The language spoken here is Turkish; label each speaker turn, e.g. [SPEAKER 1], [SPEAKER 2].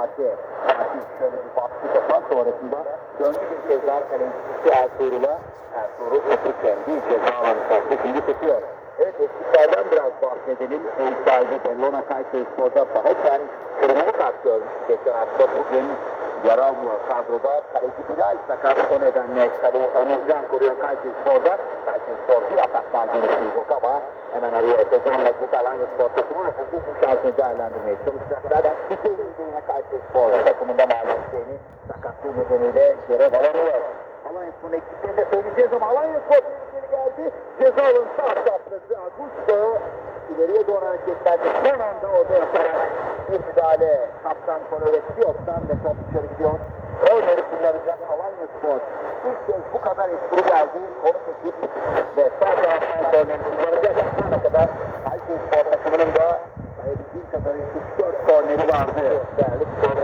[SPEAKER 1] Fatih. Fatih şöyle bir baktı topa sonrasında döndü bir kez daha kalecisi Ertuğrul'a. Ertuğrul topu kendi ceza alanı karşı şimdi tutuyor. Evet eksiklerden biraz bahsedelim. Ev sahibi Bellona Kayseri Spor'da Bahaken kırmızı kart görmüş. Geçen hafta bugün yaramıyor kadroda. Kaleci Bilal sakat o nedenle kaleyi önümüzden koruyor Kayseri Spor'da. Kayseri Spor ataktan geliştirecek ama hemen arıyor Ötecan'la bu Alanya Spor takımı bu şansını değerlendirmeye çalışacaklar. Hüseyin yine Kayseri Spor takımında mağlup Hüseyin'i sakatlığı nedeniyle görev alamıyor. Alanya Spor'un eksiklerini de söyleyeceğiz ama Alanya Spor geldi. Ceza alanı sağ çaprazı Augusto ileriye doğru hareketlendi. Son anda orada yaparak bir müdahale. Kaptan Konovetsi yoktan ve top dışarı gidiyor. Korneri kullanacak Alanya Spor. İlk kez bu kadar etkili geldi. Konu ekip ve sağ taraftan korneri kullanacak. Şu ana kadar Kayseri Spor takımının da sayabildiğim kadarıyla 3-4 korneri vardı. Değerli spor